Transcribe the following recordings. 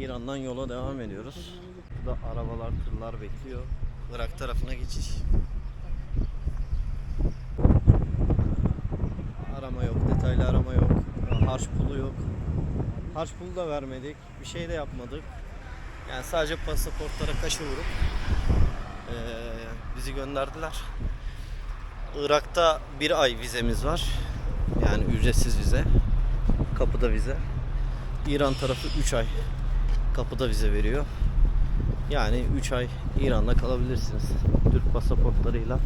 İran'dan yola devam ediyoruz. Burada arabalar, tırlar bekliyor. Irak tarafına geçiş. Arama yok, detaylı arama yok. Harç pulu yok. Harç pulu da vermedik. Bir şey de yapmadık. Yani sadece pasaportlara kaşı vurup eee, bizi gönderdiler. Irak'ta bir ay vizemiz var. Yani ücretsiz vize. Kapıda vize. İran tarafı 3 ay kapıda vize veriyor. Yani 3 ay İran'da kalabilirsiniz. Türk pasaportlarıyla.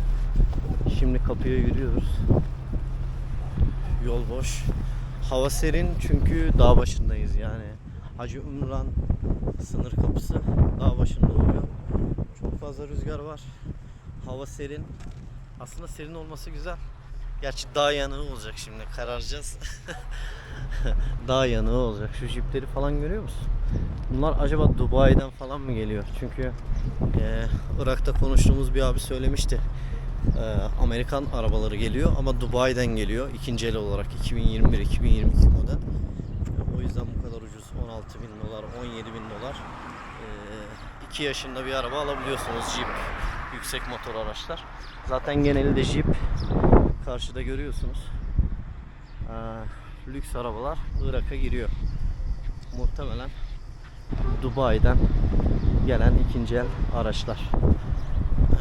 Şimdi kapıya yürüyoruz. Yol boş. Hava serin çünkü dağ başındayız yani. Hacı Ümran sınır kapısı dağ başında oluyor. Çok fazla rüzgar var. Hava serin. Aslında serin olması güzel. Gerçi dağ yanığı olacak şimdi kararacağız. dağ yanığı olacak. Şu jipleri falan görüyor musun? Bunlar acaba Dubai'den falan mı geliyor? Çünkü eee, Irak'ta konuştuğumuz bir abi söylemişti. Eee, Amerikan arabaları geliyor ama Dubai'den geliyor. ikinci el olarak 2021-2022 model. O yüzden bu kadar ucuz. 16 bin dolar, 17 bin dolar. 2 yaşında bir araba alabiliyorsunuz. Jeep, yüksek motor araçlar. Zaten geneli de Jeep. Karşıda görüyorsunuz. Eee, lüks arabalar Irak'a giriyor. Muhtemelen Dubai'den gelen ikinci el araçlar.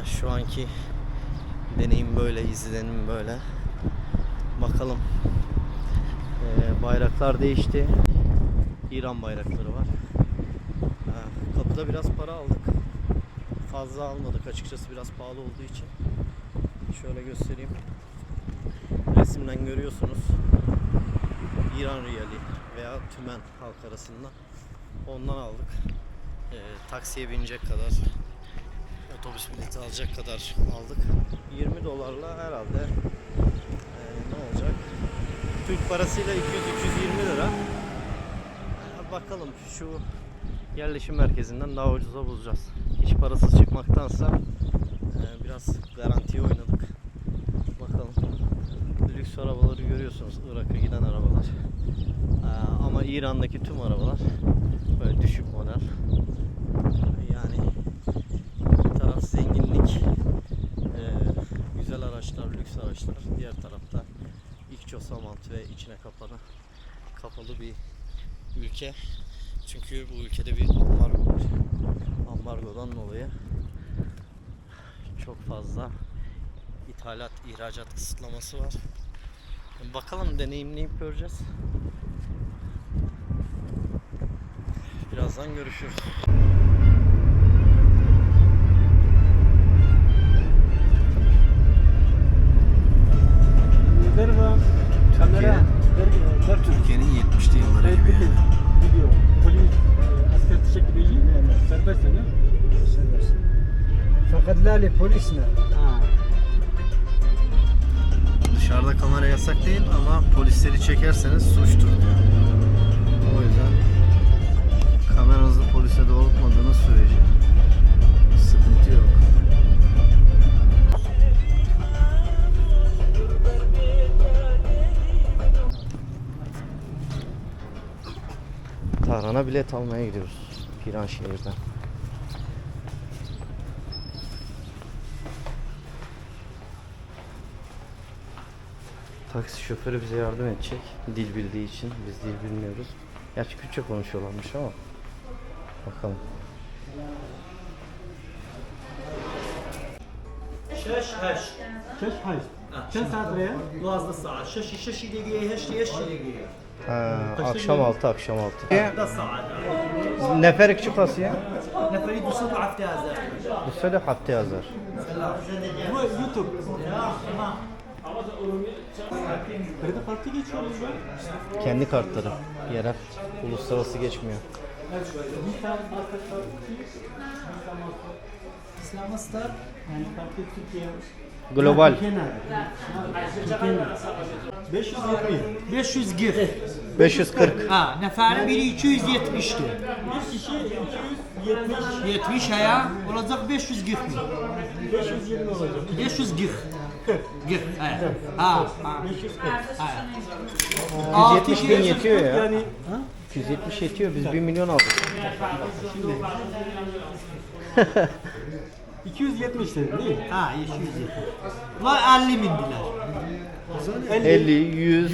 Şu anki deneyim böyle, izlenim böyle. Bakalım. Ee, bayraklar değişti. İran bayrakları var. Ha, kapıda biraz para aldık. Fazla almadık açıkçası biraz pahalı olduğu için. Şöyle göstereyim. Resimden görüyorsunuz. İran riyali veya tümen halk arasında. Ondan aldık. Ee, taksiye binecek kadar, otobüs bileti alacak kadar aldık. 20 dolarla herhalde ee, ne olacak? Türk parasıyla 200-220 lira. Ee, bakalım şu yerleşim merkezinden daha ucuza bulacağız. Hiç parasız çıkmaktansa ee, biraz garantiye oynadık. Bakalım. Lüks arabaları görüyorsunuz. Irak'a giden arabalar. Ee, ama İran'daki tüm arabalar böyle düşük model. Yani bir taraf zenginlik, ee, güzel araçlar, lüks araçlar. Diğer tarafta ikçosamant ve içine kapalı kapalı bir ülke. Çünkü bu ülkede bir ambargo var. Ambargodan dolayı çok fazla ithalat, ihracat kısıtlaması var. Bakalım deneyimleyip göreceğiz. Birazdan görüşürüz. Türkiye'nin 70'li yılları gibi. Biliyor. Polis e, asker teşekkür edeyim. Serbest mi? Serbest. Fakat lali polis ne? Dışarıda kamera yasak değil ama polisleri çekerseniz suçtur diyor. Tahran'a bilet almaya gidiyoruz. Piranşehir'den. Taksi şoförü bize yardım edecek. Dil bildiği için. Biz dil bilmiyoruz. Gerçi Kürtçe konuşuyorlarmış ama. Bakalım. شش هشت Şeş hayır. Kaç saat buraya? دوازده ساعات ششي ششي دقيقة هشتي هشتي دقيقة Ha, akşam altı akşam altı. 10 ساعات Neferik çıkası ya. نفري بوصل عفتازة Bu sene hafta yazar. Bu YouTube. Kredi kartı geçiyor mu? Kendi kartları. Yerel. Uluslararası geçmiyor. Bir tane marka kartı. اسلام مصدر Yani kartı Türkiye. Global. Türkiye nerede? Türkiye nerede? 520. 500 gir 540. Ha neferin biri 270'ti Bir kişi 270. 70 aya olacak 500 gir 520 olacak. 500 gir Gir he Ha ha 540. ha 170 bin yetiyor ya. Yani 270 yetiyor. Biz 1 milyon aldık. 270 dedi değil mi? Ha 270. Bunlar 50 mindiler. 50, 100,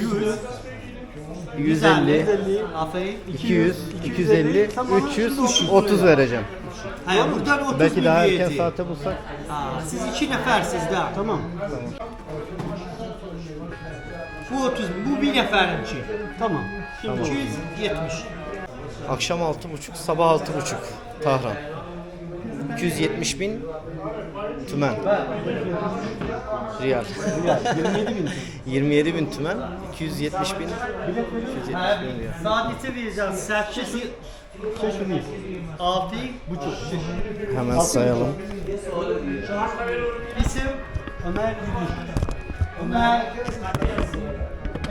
150, 150, Aferin. 200, 250, tamam, 300, 300. 30 vereceğim. Hayır buradan 30 Belki daha erken diyecek. saate bulsak. Ha, siz iki nefersiz de. Tamam. Bu 30 bu bir neferinki. Tamam. Şimdi 270. Akşam 6.30, sabah 6.30 Tahran. 270 bin tümen. Riyal. 27 bin. 27 bin tümen, 270 bin, 270 bin riyal. Sadece vereceğiz. 8 Şaşırmayız. 6 Buçuk. Hemen sayalım. isim Ömer Yürüyüş. Ömer.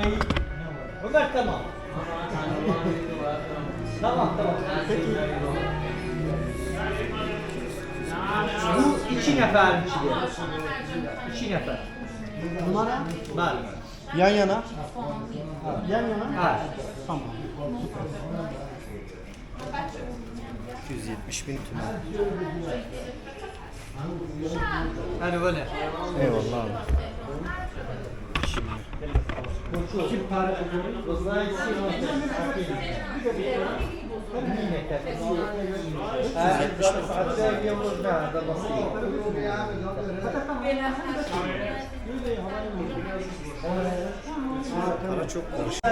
Ey. Ömer tamam. tamam tamam. Bu iki neferinki. İki nefer. Numara Var. Yan yana. yan yana. Ha. Tamam. 270 bin tümen. Hani böyle. Eyvallah abi. Para çok karışık.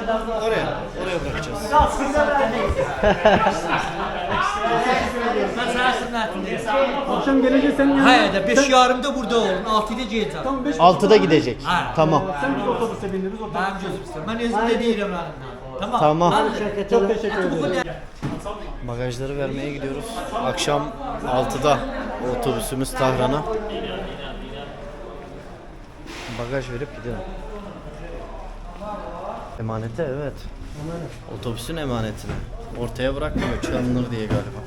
Oraya, oraya bırakacağız. Akşam gelince senin yanına. Hayır da 5 yarımda burada olun. 6'da geleceğim. Tamam 5 Altıda gidecek. Ha. Tamam. Sen biz otobüse. Otobüs. Ben gözüm istedim. Ben özümde değilim ben. Tamam. Tamam. Çok teşekkür ederim. Bagajları vermeye gidiyoruz. Akşam 6'da otobüsümüz Tahran'a. Bagaj verip gidelim. Emanete evet. Otobüsün emanetini. Ortaya bırakmıyor çalınır diye galiba.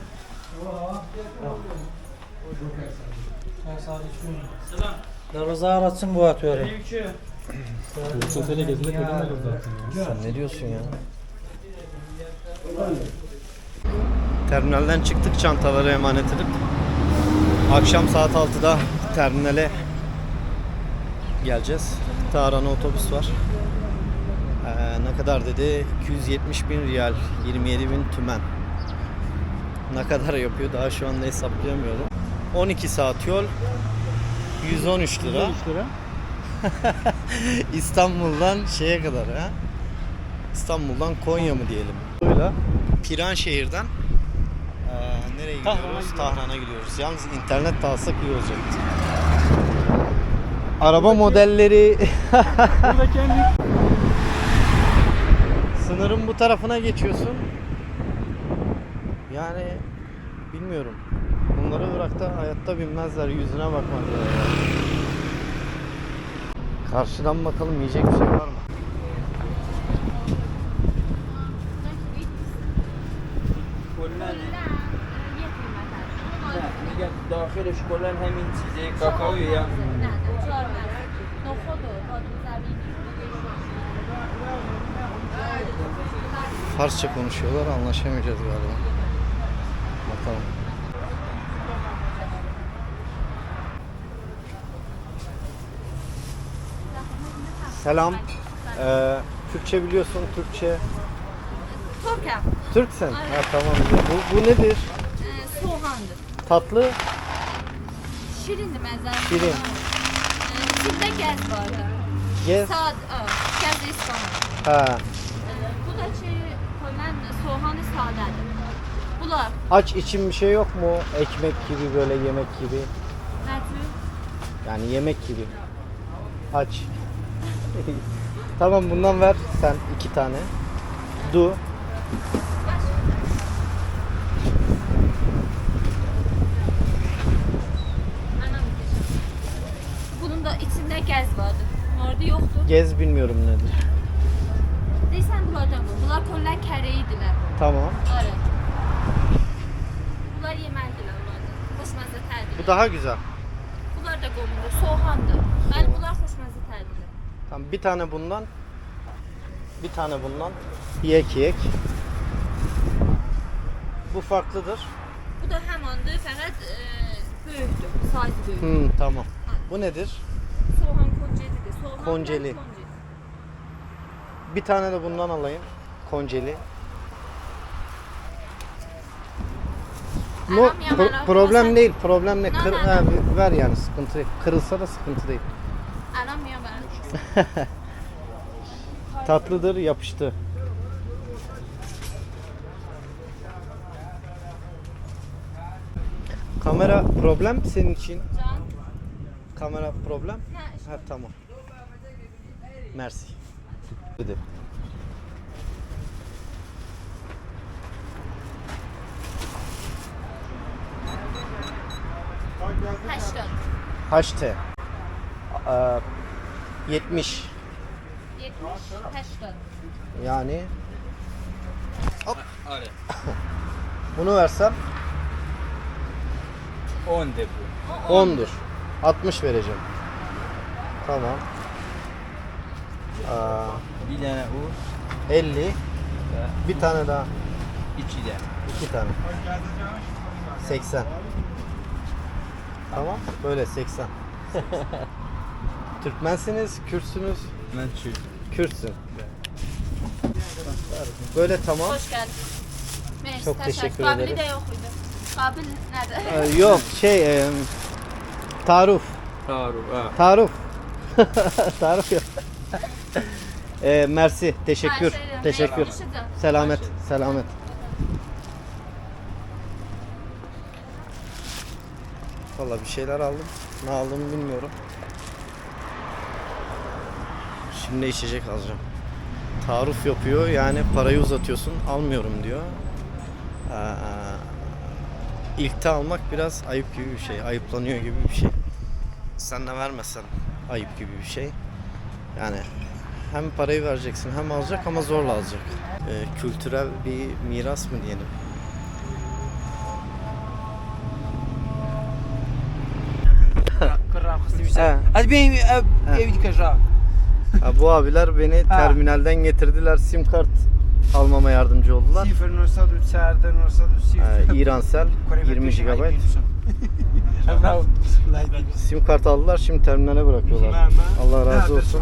Rıza aratsın bu atıyor. Sosyal gezide problem olur zaten. Sen ne diyorsun ya? Terminalden çıktık çantaları emanet edip akşam saat 6'da terminale geleceğiz. Tahran'a otobüs var. Ee, ne kadar dedi? 270 bin riyal, 27 bin tümen. Ne kadar yapıyor daha şu anda hesaplayamıyorum. 12 saat yol, 113 lira. 3 lira. İstanbul'dan şeye kadar ha. İstanbul'dan Konya mı diyelim. Böyle Piranşehir'den eee nereye gidiyoruz? Tahran'a gidiyoruz. Yalnız internet de alsak iyi olacaktı. Araba modelleri Burada kendi sınırın bu tarafına geçiyorsun. Yani bilmiyorum. Bunları Irak'ta hayatta binmezler. Yüzüne bakmazlar. ya. Karşıdan bakalım yiyecek bir şey var mı? میگن داخلش کلا همین چیزه کاکائو یا Farsça konuşuyorlar anlaşamayacağız galiba. Bakalım. Selam. Ee, Türkçe biliyorsun, Türkçe. Türkem. Türksen. Ha tamam. Bu, bu nedir? Ee, soğandır. Tatlı, Şirindir məzəli. Şirin. Ee, içində gəz vardı. gez. Sad, ə, gəz ispan. Ha. Bu da ki, koyulan soğanı sadədir. Bunlar Aç için bir şey yok mu? Ekmek gibi böyle yemek gibi. nə tür? Yani yemek gibi. Aç. tamam bundan ver sen iki tane. Du. Bunun da içində gəz vardı. Orada yoxdur. Gez bilmiyorum nedir. Deyirsən bunlardan bu. Bunlar koyulan kərəyidirlər. Tamam. Arı. Bunlar onlardan. Xoşməzə tərdir. Bu daha güzel. Bunlar da qomurdur, soğandır. Yəni bunlar tərdir. Tamam bir tane bundan. Bir tane bundan. Yek yek. Bu farklıdır. Bu da həmandır, fəqət e, böyükdür, sayı böyük. Hmm, tamam. Bu nedir? Soğan koncelidir. Soğan Konceli. konceli. Bir tane de bundan alayım. Konceli. No, Aram ya, pro- problem değil, problem ne? Kır, ha, ver yani sıkıntı değil. Kırılsa da sıkıntı değil. Tatlıdır, yapıştı. Kamera problem senin için. Kamera problem. Ha tamam. Mersi. Dedi. HT. Aa, 70 70, həştad. yani Arı. bunu versem 10 de bu. 10'dur. 60 vereceğim. Tamam. Aa, Bir tane o. 50. Bir tane daha. iki de. İki tane. 80. Tamam. Böyle 80. Türkmensiniz, Kürtsünüz. Ben şu. Kürtsün. Böyle tamam. Çox təşəkkür. təşəkkür Qabili ederim. də yox idi. Qabil nədir? Ee, yok şey e, tarif. Tarık. Ha. Tarif. tarif yok. e, mersi. Teşekkür. Ha, şey, Teşekkür. konuşacağım. Selamet. Selamet. Valla bir şeyler aldım. Ne aldığımı bilmiyorum. Şimdi içecek alacağım. Tarif yapıyor yani parayı uzatıyorsun almıyorum diyor. Ee, ilkte almak biraz ayıp gibi bir şey. Ayıplanıyor gibi bir şey. Sen de vermesen ayıp gibi bir şey. Yani hem parayı vereceksin hem alacak ama zorla alacak. Ee, kültürel bir miras mı diyelim? Hadi benim ev, He. Ha, bu abiler beni Ha. terminalden getirdiler. Sim kart almama yardımcı oldular. 0 900 serde 900 Ee, İransel 20 GB. Sim kart aldılar şimdi terminale bırakıyorlar. Allah razı olsun.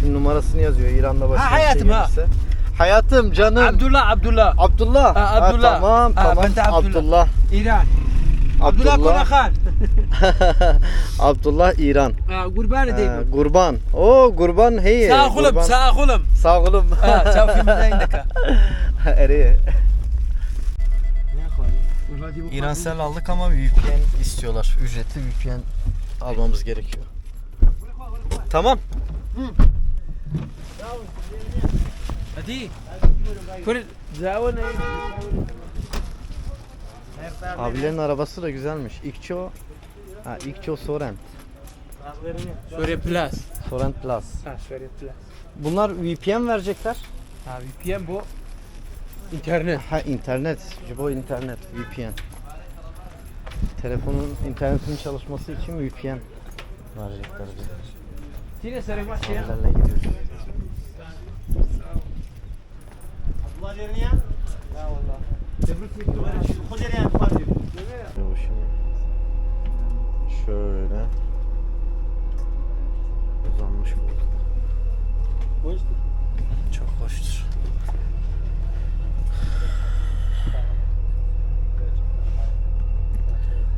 Şimdi numarasını yazıyor İran'da başka Ha, bir şey hayatım, ha. gelirse. Hayatım canım. Abdullah Abdullah. Abdullah. Ha, Abdullah. tamam Ha, tamam. ben de Abdullah. Abdullah. İran. Abdullah Abdullah. Konakan. Abdullah İran. Ha, Kurban Ee, edeyim. Kurban. O kurban hey. Sağ olum, kurban. sağ olum. Sağ olum. Ha. Eri. İransel aldık ama VPN istiyorlar. Ücretli VPN almamız gerekiyor. Tamam. Hadi. Kur zavana. Abilerin arabası da güzelmiş. İkço Ha, İkço Sorent. Suriye Plus. Sorent Plus. Ha, Suriye Plus. Bunlar VPN verecekler. Ha, VPN bu. İnternet. Ha internet. Bu internet VPN. Telefonun internetin çalışması için VPN verecekler. Tine sarı bak ya. Gidiyoruz. Yo, şimdi şöyle uzanmış bu. Çok hoştur.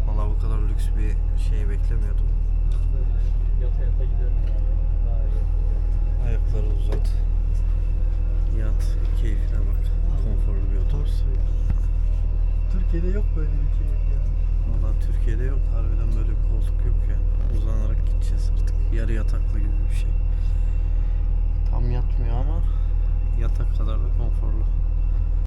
Valla bu kadar lüks bir şey beklemiyordum. Ayakları uzat. Yat, keyfine bak. Konforlu bir otobüs. Türkiye'de yok böyle bir şey ya. Valla Türkiye'de yok. Harbiden böyle bir koltuk yok ya. Uzanarak gideceğiz artık. Yarı yataklı gibi bir şey. Tam yatmıyor ama yatak kadar da konforlu.